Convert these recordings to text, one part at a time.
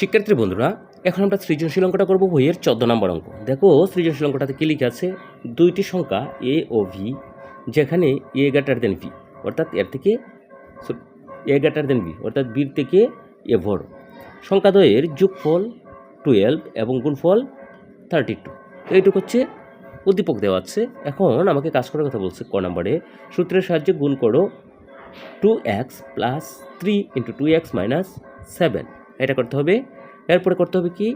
শিক্ষার্থী বন্ধুরা, এখন আমরা সৃজনশীল অঙ্কটা করব বইয়ের চোদ্দ নম্বর অঙ্ক। দেখো সৃজনশীল অঙ্কটাতে কি লিখে আছে? দুইটি সংখ্যা এ ও ভি যেখানে এ গ্রেটার দেন ভি অর্থাৎ এর থেকে এ গ্রেটার দেন ভি অর্থাৎ বির থেকে এ বড়। সংখ্যাদ্বয়ের যোগফল টুয়েলভ এবং গুণফল থার্টি টু এইটুকু হচ্ছে উদ্দীপক দেওয়া আছে। এখন আমাকে কাজ করার কথা বলছে ক নম্বরে, সূত্রের সাহায্যে গুণ করো two X plus three into two X minus seven এটা করতে হবে। এরপরে করতে হবে কি?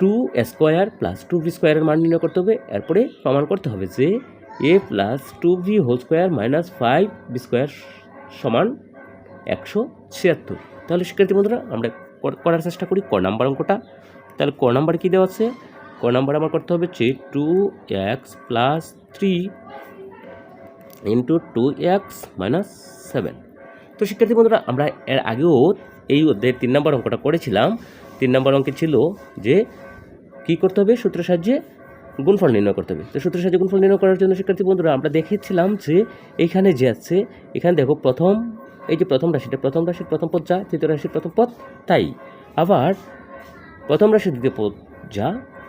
Two square plus two V স্কোয়ারের মান নির্ণয় করতে হবে। এরপরে প্রমাণ করতে হবে যে A plus two V whole square minus five B square সমান একশো ছিয়াত্তর। তাহলে শিক্ষার্থী বন্ধুরা, আমরা করার চেষ্টা করি ক নাম্বার অঙ্কটা। তাহলে ক নাম্বার কী দেওয়া আছে? ক নাম্বার আমার করতে হবে যে two X plus three into two X minus seven তো শিক্ষার্থী বন্ধুরা, আমরা এর আগেও এই অধ্যায়ের তিন নম্বর অঙ্কটা করেছিলাম। তিন নম্বর অঙ্কে ছিল যে কী করতে হবে? সূত্রের সাহায্যে গুণফল নির্ণয় করতে হবে। তো সূত্রের সাহায্যে গুণফল নির্ণয় করার জন্য শিক্ষার্থী বন্ধুরা, আমরা দেখেছিলাম যে এইখানে যে আছে, এখানে দেখো প্রথম, এই যে প্রথম রাশিটা, প্রথম রাশির প্রথম পদ যা, তৃতীয় রাশির প্রথম পদ তাই। আবার প্রথম রাশির দ্বিতীয় পদ যা,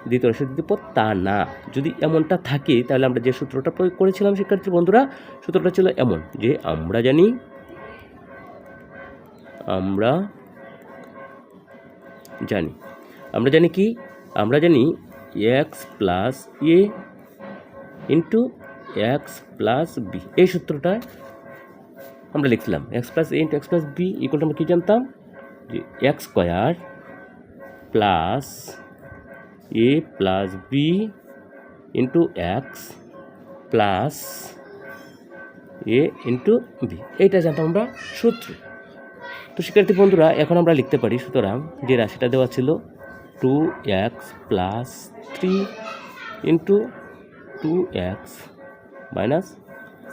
দ্বিতীয় রাশির দ্বিতীয় পদ তা না। যদি এমনটা থাকে, তাহলে আমরা যে সূত্রটা প্রয়োগ করেছিলাম শিক্ষার্থী বন্ধুরা, সূত্রটা ছিল এমন যে আমরা জানি আমরা জানি। আমরা জানি কি? আমরা জানি X plus A into X plus B এই সূত্রটা আমরা লিখছিলাম। X plus A into X plus B equal আমরা কী জানতাম? যে X square plus A plus B into X plus A into B এইটা জানতাম আমরা সূত্র। তো শিক্ষার্থী বন্ধুরা, এখন আমরা লিখতে পারি, সুতরাং যে রাশিটা দেওয়া ছিল two X plus three into two X minus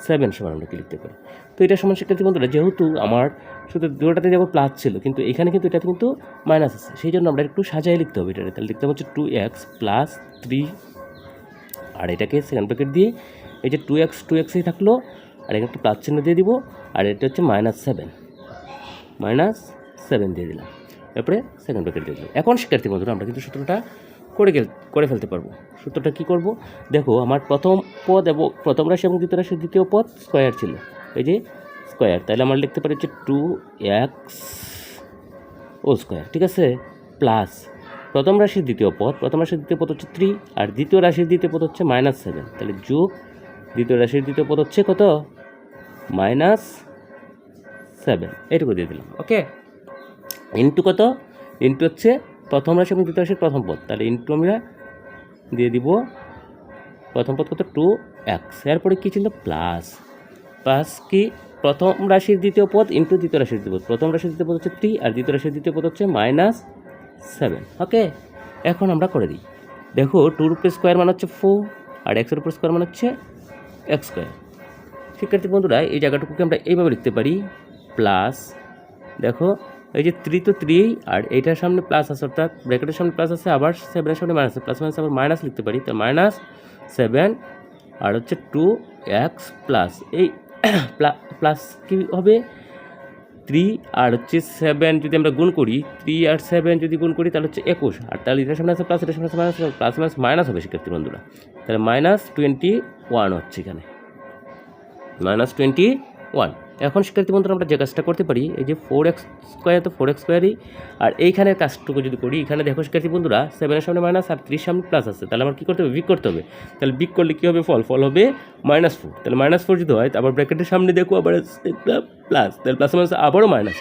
seven সমান আমরা কি লিখতে পারি? তো এটা সমান শিক্ষার্থী বন্ধুরা, যেহেতু আমার শুধু দুটোটাতে যেমন প্লাস ছিল, কিন্তু এখানে কিন্তু এটাতে কিন্তু মাইনাস আছে, সেই জন্য আমরা একটু সাজায় লিখতে হবে এটা তাহলে লিখতে হচ্ছে টু এক্স প্লাস থ্রি আর এটাকে সেকেন্ড ব্র্যাকেট দিয়ে, এই যে টু এক্স টু এক্সই থাকল, আর এখানে একটু প্লাস চিহ্ন দিয়ে দিব, আর এটা হচ্ছে মাইনাস সেভেন মাইনাস সেভেন দিয়ে দিলাম। এরপরে সেকেন্ড ব্র্যাকেট দিয়ে দিলাম। এখন শিক্ষার্থী বন্ধুরা, আমরা কিন্তু সূত্রটা করে গেল, করে ফেলতে পারব। সূত্রটা কী করব? দেখো, আমার প্রথম পদ এবং প্রথম রাশি এবং দ্বিতীয় রাশির দ্বিতীয় পদ স্কোয়ার ছিল। এই যে স্কোয়ার তাহলে আমরা লিখতে পারি হচ্ছে টু এক্স ও স্কোয়ার ঠিক আছে? প্লাস প্রথম রাশির দ্বিতীয় পদ, প্রথম রাশির দ্বিতীয় পদ হচ্ছে থ্রি আর দ্বিতীয় রাশির দ্বিতীয় পদ হচ্ছে মাইনাস সেভেন তাহলে যোগ দ্বিতীয় রাশির দ্বিতীয় পদ হচ্ছে কত? মাইনাস সেভেন এইটুকু দিয়ে দিলাম ওকে ইন্টু কত? ইন্টু হচ্ছে প্রথম রাশি এবং দ্বিতীয় রাশির প্রথম পদ। তাহলে ইন্টু আমরা দিয়ে দিব প্রথম পদ কত? টু এক্স এরপরে কী ছিল? প্লাস প্লাস কি? প্রথম রাশির দ্বিতীয় পদ ইন্টু দ্বিতীয় রাশির দ্বিতীয় পদ। প্রথম রাশির দ্বিতীয় পদ হচ্ছে থ্রি আর দ্বিতীয় রাশির দ্বিতীয় পদ হচ্ছে মাইনাস সেভেন ওকে এখন আমরা করে দিই। দেখো টুর উপরে স্কোয়ার মানে হচ্ছে ফোর আর এক্সের উপর স্কোয়ার মানে হচ্ছে এক্স স্কোয়ার শিক্ষার্থী বন্ধুরা এই জায়গাটুকুকে আমরা এইভাবে লিখতে পারি। প্লাস, দেখো, এই যে থ্রি তো থ্রি আর এইটার সামনে প্লাস আছে, অর্থাৎ ব্র্যাকেটের সামনে প্লাস আছে, আবার সেভেনের সামনে মাইনাস প্লাস মাইনাস আবার মাইনাস লিখতে পারি, তো মাইনাস সেভেন আর হচ্ছে টু এক্স প্লাস এই প্লাস কী হবে? থ্রি আর হচ্ছে সেভেন যদি আমরা গুণ করি থ্রি আর সেভেন যদি গুণ করি, তাহলে হচ্ছে একুশ, আর তাহলে এটার সামনে আছে প্লাস এটার সামনে আছে মাইনাস প্লাস মাইনাস মাইনাস হবে শিক্ষার্থী বন্ধুরা। তাহলে মাইনাস টোয়েন্টি ওয়ান হচ্ছে এখানে। মাইনাস টোয়েন্টি ওয়ান এখন শিক্ষার্থী বন্ধুরা আমরা যে কাজটা করতে পারি, এই যে ফোর এক্স স্কোয়ার তো ফোর এক্স স্কোয়ারই আর এইখানের কাজটুকু যদি করি, এখানে দেখো শিক্ষার্থী বন্ধুরা সেভেনের সামনে মাইনাস আর থ্রির সামনে প্লাস আছে। তাহলে আমার কী করতে হবে? বিক করতে হবে। তাহলে বিক করলে কী হবে? ফল ফল হবে মাইনাস ফোর তাহলে মাইনাস ফোর যদি হয় আবার ব্র্যাকেটের সামনে দেখো, আবার প্লাস তাহলে প্লাস মাইনাস আবারও মাইনাস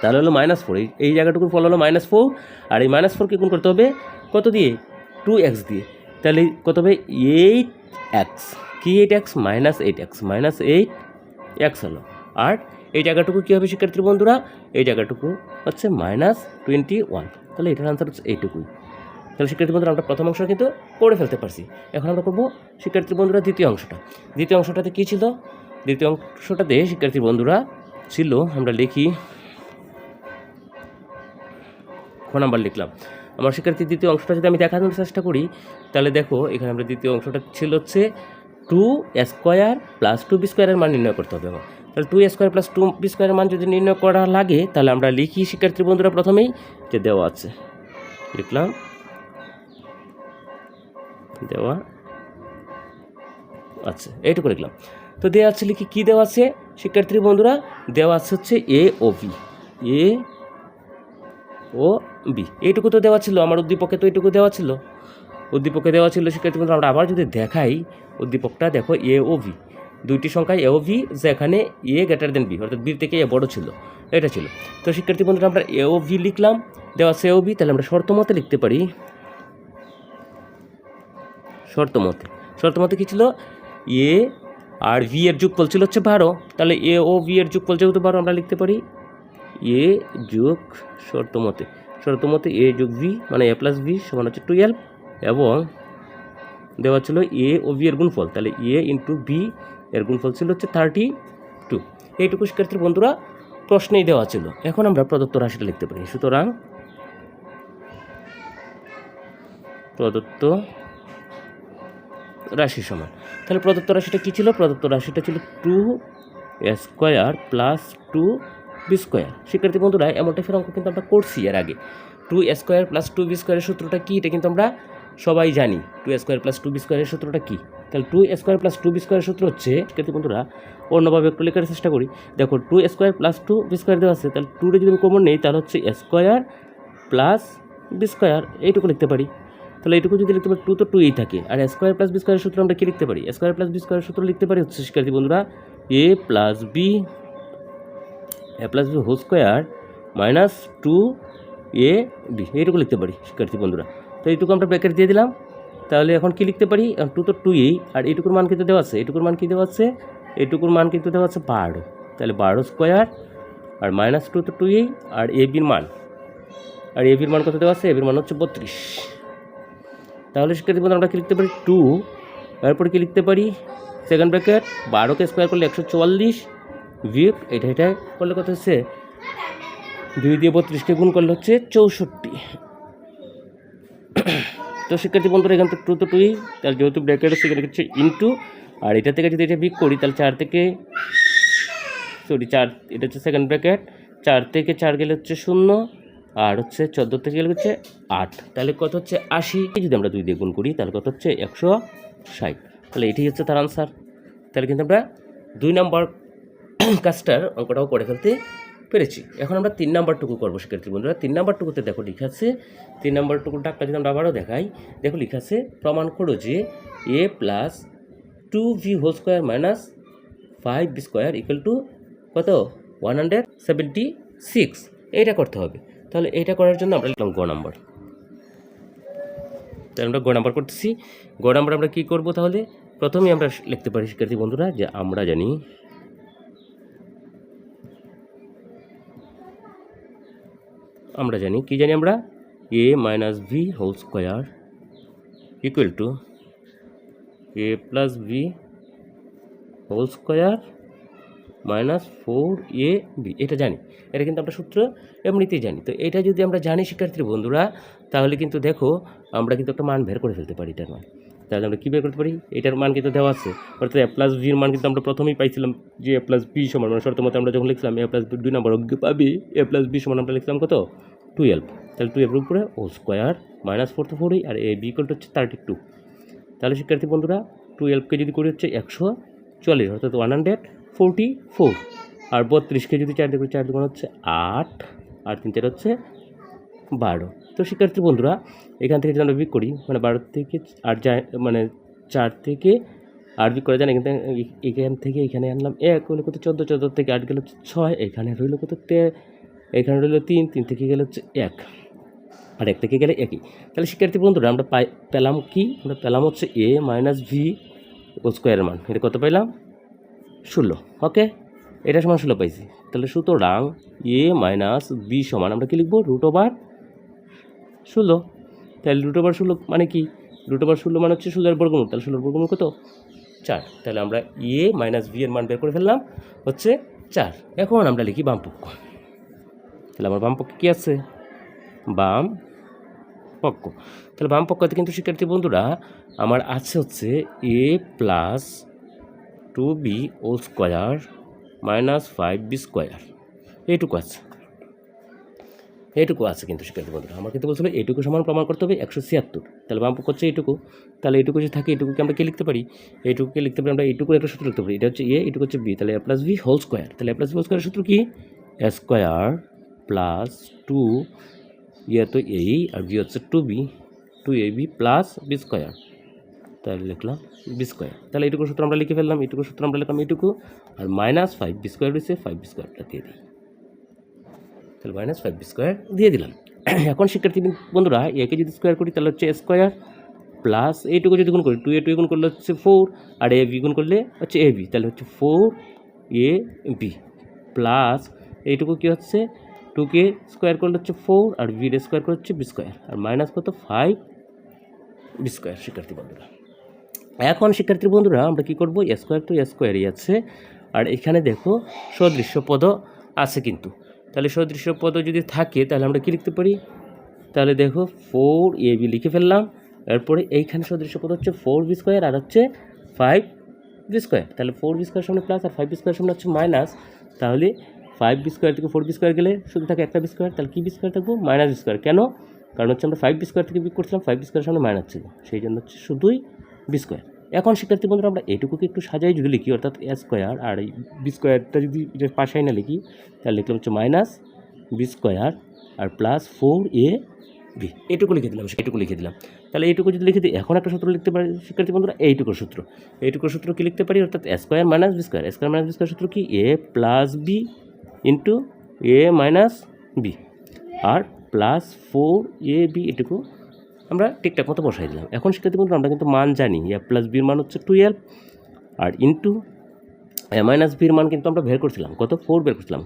তাহলে হলো মাইনাস ফোর এই এই জায়গাটুকুর ফল হলো মাইনাস ফোর আর এই মাইনাস ফোরকে গুণ করতে হবে কত দিয়ে? টু এক্স দিয়ে। তাহলে কত হবে? এইট এক্স কি eight X minus eight X minus eight X হলো। আর এই জায়গাটুকু কী হবে, শিক্ষার্থী বন্ধুরা? এই জায়গাটুকু হচ্ছে মাইনাস টোয়েন্টি ওয়ান তাহলে এটার আনসার হচ্ছে এইটুকুই। তাহলে শিক্ষার্থী বন্ধুরা, আমরা প্রথম অংশ কিন্তু করে ফেলতে পারছি। এখন আমরা করব শিক্ষার্থী বন্ধুরা দ্বিতীয় অংশটা। দ্বিতীয় অংশটাতে কী ছিল? দ্বিতীয় অংশটাতে শিক্ষার্থী বন্ধুরা ছিল, আমরা লিখি ক নাম্বার লিখলাম। আমার শিক্ষার্থী দ্বিতীয় অংশটা যদি আমি দেখানোর চেষ্টা করি, তাহলে দেখো এখানে আমরা দ্বিতীয় অংশটা ছিল হচ্ছে two square plus two B স্কোয়ারের মান নির্ণয় করতে হবে আমার। তাহলে two square plus two B স্কোয়ারের মান যদি নির্ণয় করা লাগে, তাহলে আমরা লিখি শিক্ষার্থী বন্ধুরা প্রথমেই যে দেওয়া আছে। লিখলাম। দেওয়া আচ্ছা এইটুকু লিখলাম। তো দেওয়া আছে লিখি কী দেওয়া আছে? শিক্ষার্থী বন্ধুরা, দেওয়া আছে হচ্ছে এ ও বি এ ও বি এইটুকু তো দেওয়া ছিল, আমার উদ্দীপকে তো এইটুকু দেওয়া ছিল। উদ্দীপকে দেওয়া ছিল, শিক্ষার্থী বন্ধুরা, আমরা আবার যদি দেখাই, উদ্দীপকটা দেখো এ ও বি দুইটি সংখ্যা এ ও ভি যেখানে এ গ্রেটার দেন বি অর্থাৎ বি থেকে এ বড় ছিল, এটা ছিল। তো শিক্ষার্থী বন্ধুরা, আমরা এ ও ভি লিখলাম, দেওয়া আছে ও বি তাহলে আমরা শর্ত মতে লিখতে পারি। শর্ত মতে। শর্ত মতে কী ছিল? এ আর ভি এর যুগফল ছিল হচ্ছে বারো, তাহলে এ ও ভি এর যুগফল যেহেতু বারো, আমরা লিখতে পারি এ যোগ শর্ত মতে। শর্ত মতে এ যোগ ভি মানে এ প্লাস ভি সমান হচ্ছে টুয়েলভ এবং দেওয়া ছিল এ ও ভি এর গুণফল, তাহলে এ ইন্টু বি এর গুণফল ছিল হচ্ছে থার্টি টু এইটুকু শিক্ষার্থীর বন্ধুরা প্রশ্নেই দেওয়া ছিল। এখন আমরা প্রদত্ত রাশিটা লিখতে পারি। সুতরাং প্রদত্ত রাশি সমান। তাহলে প্রদত্ত রাশিটা কী ছিল? প্রদত্ত রাশিটা ছিল two square plus two B square শিক্ষার্থী বন্ধুরা এমন টাইপের অঙ্ক কিন্তু আমরা করছি এর আগে। Two square plus two B স্কোয়ারের সূত্রটা কী? এটা কিন্তু আমরা সবাই জানি। Two square plus two B স্কোয়ারের সূত্রটা কী? তাহলে two square plus two B স্কোয়ারের সূত্র হচ্ছে, শিক্ষার্থী বন্ধুরা, অন্যভাবে একটু লেখার চেষ্টা করি। দেখো two square plus two B square দেওয়া আছে, তাহলে টুটা যদি আমি কমন নেই, তাহলে হচ্ছে স্কোয়ার প্লাস বি স্কোয়ার এইটুকু লিখতে পারি। তাহলে এইটুকু যদি লিখতে পারি টু তো টুই থাকে। আর স্কোয়ার প্লাস বি স্কোয়ারের সূত্র আমরা কী লিখতে পারি? স্কোয়ার প্লাস বি স্কোয়ারের সূত্র লিখতে পারি হচ্ছে, শিক্ষার্থী বন্ধুরা A plus B A plus B whole square minus two A B এইটুকু লিখতে পারি, শিক্ষার্থী বন্ধুরা। তো এইটুকু আমরা ব্র্যাকেট দিয়ে দিলাম। তাহলে এখন কি লিখতে পারি? টু তো টুই আর এটুকুর মান কিন্তু দেওয়া আছে। এটুকুর মান কী দেওয়া আছে? এটুকুর মান কিন্তু দেওয়া আছে বারো। তাহলে বারো স্কোয়ার আর মাইনাস টু তো টুই আর এ বির মান। আর এ বির মান কত দেওয়া আছে? এ বির মান হচ্ছে বত্রিশ। তাহলে বন্ধু আমরা কি লিখতে পারি? টু তারপরে কি লিখতে পারি? সেকেন্ড ব্র্যাকেট বারোকে স্কোয়ার করলে একশো চুয়াল্লিশ। ভিপ এটা এটা করলে কত হচ্ছে? দুই দিয়ে বত্রিশকে গুণ করলে হচ্ছে চৌষট্টি। তো শিক্ষার্থী বন্ধুরা, এখান থেকে টু তো টুই, তাহলে যেহেতু ব্র্যাকেট সেখানে হচ্ছে ইন্টু আর এটা থেকে যদি এটা বিক করি, তাহলে চার থেকে সরি চার, এটা হচ্ছে সেকেন্ড ব্র্যাকেট চার থেকে চার গেলে হচ্ছে শূন্য, আর হচ্ছে চোদ্দ থেকে গেলে হচ্ছে আট, তাহলে কত হচ্ছে আশি যদি আমরা দুই দিয়ে গুণ করি, তাহলে কত হচ্ছে একশো ষাট, তাহলে এটাই হচ্ছে তার আনসার তাহলে কিন্তু আমরা দুই নম্বর কাজটার অঙ্কটাও করে ফেলতে পেরেছি। এখন আমরা তিন নাম্বারটুকু করব, শিক্ষার্থী বন্ধুরা। তিন নাম্বারটুকুতে দেখো লিখা আছে, তিন নাম্বারটুকু ডাকটা যদি আমরা আবারও দেখাই, দেখো লিখা আছে, প্রমাণ করো যে A plus two V whole square minus five B square equal to কত? ওয়ান হান্ড্রেড সেভেন্টি সিক্স এইটা করতে হবে। তাহলে এইটা করার জন্য আমরা লিখলাম গ নাম্বার। তাহলে আমরা গ নাম্বার করতেছি। গ নাম্বার আমরা কী করব তাহলে? প্রথমেই আমরা লিখতে পারি, শিক্ষার্থী বন্ধুরা, যে আমরা জানি আমরা জানি, কি জানি আমরা? A minus V whole square equal to A plus V whole square minus four A B এটা জানি। এটা কিন্তু আমরা সূত্র এমনিতেই জানি। তো এটা যদি আমরা জানি শিক্ষার্থীর বন্ধুরা, তাহলে কিন্তু দেখো, আমরা কিন্তু একটা মান বের করে ফেলতে পারি এটার মান তাহলে আমরা কী বের করতে পারি? এটার মান কিন্তু দেওয়া আছে। অর্থাৎ এ প্লাস ভির মান কিন্তু আমরা প্রথমেই পাইছিলাম যে এ প্লাস বি সমান মানে শর্ত মতো আমরা যখন লিখলাম এ প্লাস দুই নম্বর পাবি এ প্লাস বি সমান আমরা লিখলাম কত? টুয়েলভ তাহলে টুয়েলভের উপরে ও স্কোয়ার মাইনাস ফোর তো ফোরই আর এ বি ইকুয়াল হচ্ছে থার্টি টু তাহলে শিক্ষার্থী বন্ধুরা টুয়েলভকে যদি করি হচ্ছে একশো চল্লিশ, অর্থাৎ ওয়ান হান্ড্রেড ফোরটি ফোর আর বত্রিশকে যদি চার দিয়ে চার দুগুণ হচ্ছে আট। আর তিন, চার হচ্ছে বারো। তো শিক্ষার্থী বন্ধুরা, এখান থেকে যদি আমরা বিক করি মানে বারো থেকে আট যায় মানে চার থেকে আট বিক করা যায় এখান থেকে এখান থেকে এখানে আনলাম এক, হলো কত চোদ্দ চোদ্দ থেকে আট গেলে হচ্ছে ছয়, এখানে রইল কত তে, এখানে রইল তিন তিন থেকে গেলে হচ্ছে এক, আর এক থেকে গেলে একই। তাহলে শিক্ষার্থী বন্ধুরা, আমরা পাই, পেলাম কি? আমরা পেলাম হচ্ছে এ মাইনাস ভি ও স্কোয়ার মান, এটা কত পাইলাম? ষোলো, ওকে? এটা সমান ষোলো পাইছি। তাহলে সুতরাং এ মাইনাস বি সমান, আমরা কি লিখব? রুট ওভার ষোলো। তাহলে রুট ওভার ষোলো মানে কি? রুট ওভার ষোলো মানে হচ্ছে ষোলোর বর্গমূল। তাহলে ষোলোর বর্গমূল কত? চার। তাহলে আমরা এ মাইনাস বি এর মান বের করে ফেললাম, হচ্ছে চার। এখন আমরা লিখি বাম পক্ষ। তাহলে আমার বাম পক্ষে কী আছে? বাম পক্ষ। তাহলে বাম পক্ষতে কিন্তু শিক্ষার্থী বন্ধুরা, আমার আছে হচ্ছে এ প্লাস টু বি ও square minus five B square এইটুকু আছে। এইটুকু আছে কিন্তু শিক্ষার্থী বন্ধুরা। আমার কিন্তু বলছিল এইটুকু সমান প্রমাণ করতে হবে, একশো ছিয়াত্তর। তাহলে বাম হচ্ছে এইটুকু, তাহলে এটুকু যদি থাকে, এইটুকুকে আমরা কি লিখতে পারি? এইটুকুকে লিখতে পারি, আমরা এইটুকু একটা সূত্র লিখতে পারি। এটা হচ্ছে এ এইটুকু হচ্ছে বি তাহলে A plus B whole square তাহলে এ প্লাস বি হোল স্কোয়ারের সূত্র কি? স্কোয়ার প্লাস টু ইয়ে তো এই আর বি হচ্ছে two B two A B plus B square তাহলে লিখলাম বি স্কোয়ার তাহলে এইটুকু সূত্র আমরা লিখে ফেললাম এইটুকু সূত্র আমরা লিখলাম এটুকু আর মাইনাস ফাইভ বি স্কোয়ার রয়েছে ফাইভ বি স্কোয়ারটা দিয়ে দিই। তাহলে মাইনাস ফাইভ বি স্কোয়ার দিয়ে দিলাম। এখন শিক্ষার্থী বন্ধুরা একে যদি স্কোয়ার করি তাহলে হচ্ছে স্কোয়ার প্লাস এইটুকু যদি গুণ করি টু এ টু গুণ করলে হচ্ছে ফোর আর এ বি গুণ করলে হচ্ছে এ বি তাহলে হচ্ছে ফোর এ বি প্লাস এইটুকু কী হচ্ছে? টুকে স্কোয়ার করলে হচ্ছে ফোর আর বি স্কোয়ার করলে হচ্ছে বি স্কোয়ার আর মাইনাস কত? ফাইভ বি স্কোয়ার শিক্ষার্থী বন্ধুরা। এখন শিক্ষার্থী বন্ধুরা, আমরা কী করব? স্কোয়ার তো স্কোয়ারই আছে, আর এখানে দেখো সদৃশ্য পদ আছে কিন্তু। তাহলে সদৃশ্য পদ যদি থাকে, তাহলে আমরা কী লিখতে পারি? তাহলে দেখো ফোর এ বি লিখে ফেললাম। এরপরে এইখানে সদৃশ্য পদ হচ্ছে ফোর বি স্কোয়ার আর হচ্ছে ফাইভ বি স্কোয়ার তাহলে ফোর বি স্কোয়ার সামনে প্লাস আর ফাইভ বি স্কোয়ার সামনে হচ্ছে মাইনাস তাহলে ফাইভ বি স্কোয়ার থেকে ফোর বি স্কোয়ার গেলে শুধু থাকে একটা বি স্কোয়ার তাহলে কী বি স্কোয়ার থাকব? মাইনাস বি স্কোয়ার কেন? কারণ হচ্ছে আমরা ফাইভ বি স্কোয়ার থেকে বিক করছিলাম ফাইভ বি স্কোয়ার সামনে মাইনাস ছিল। সেই জন্য হচ্ছে শুধুই বি স্কোয়ার এখন শিক্ষার্থী বন্ধুরা, আমরা এইটুকুকে একটু সাজাই, যদি লিখি, অর্থাৎ এ স্কোয়ার আর এই বি স্কোয়ারটা যদি এটার পাশাই না লিখি, তাহলে লিখলাম হচ্ছে মাইনাস বি স্কোয়ার আর প্লাস ফোর এ বি এইটুকু লিখে দিলাম, এটুকু লিখে দিলাম। তাহলে এইটুকু যদি লিখে দিই, এখন একটা সূত্র লিখতে পারি, শিক্ষার্থী বন্ধুরা এইটুকুর সূত্র। এইটুকুর সূত্র কি লিখতে পারি, অর্থাৎ square minus B square square minus B square সূত্র কি? A plus B into A minus B R plus four A B এটুকু আমরা ঠিকঠাক মতো বসাই দিলাম। এখন শিক্ষার্থী বন্ধুরা, আমরা কিন্তু মান জানি। এ প্লাস বির মান হচ্ছে টুয়েলভ আর ইন্টু এ মাইনাস বির মান কিন্তু আমরা বের করছিলাম। কত? ফোর বের করছিলাম।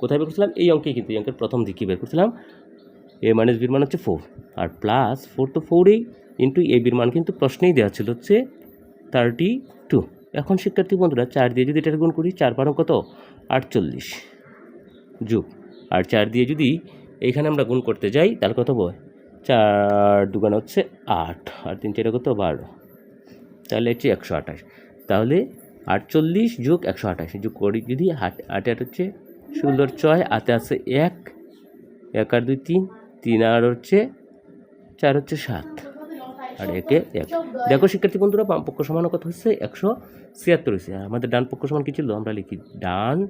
কোথায় বের করছিলাম? এই অঙ্কে কিন্তু, এই অঙ্কের প্রথম দিকে বের করছিলাম। এ মাইনাস বির মান হচ্ছে ফোর আর প্লাস ফোর তো ফোরই ইন্টু এ বির মান কিন্তু প্রশ্নেই দেওয়া ছিল হচ্ছে থার্টি টু এখন শিক্ষার্থী বন্ধুরা, চার দিয়ে যদি এটা গুণ করি, চার বারো কত? আটচল্লিশ। যোগ। আর চার দিয়ে যদি এইখানে আমরা গুণ করতে যাই, তাহলে কত বয়? চার দুগান হচ্ছে আট। আর তিন চারে কত? বারো। তাহলে হচ্ছে একশো আঠাশ। তাহলে আটচল্লিশ যোগ একশো আঠাশ। যোগ করি যদি আট, আটে আট হচ্ছে ষোলোর ছয় আতে আছে এক। এক আর দুই তিন। তিন আর হচ্ছে চার হচ্ছে সাত। আর একে এক। দেখো শিক্ষার্থী বন্ধুরা, বাম পক্ষ সমান কত হচ্ছে একশো ছিয়াত্তর হয়েছে। আমাদের ডান পক্ষ সমান কি ছিল? আমরা লিখি ডান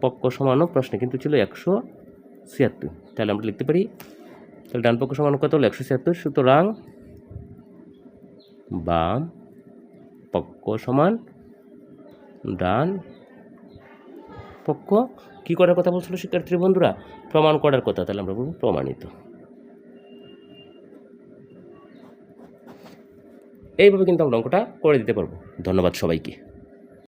পক্ষ সমানও প্রশ্নে কিন্তু ছিল একশো ছিয়াত্তর। তাহলে আমরা লিখতে পারি তাহলে ডান পক্ষ সমান কত হলো? একশো ছিয়াত্তর। সুতরাং বাম পক্ষ সমান ডান পক্ষ। কী করার কথা বলছিল শিক্ষার্থী বন্ধুরা? প্রমাণ করার কথা। তাহলে আমরা বলব প্রমাণিত। এইভাবে কিন্তু আমরা অঙ্কটা করে দিতে পারব। ধন্যবাদ সবাইকে।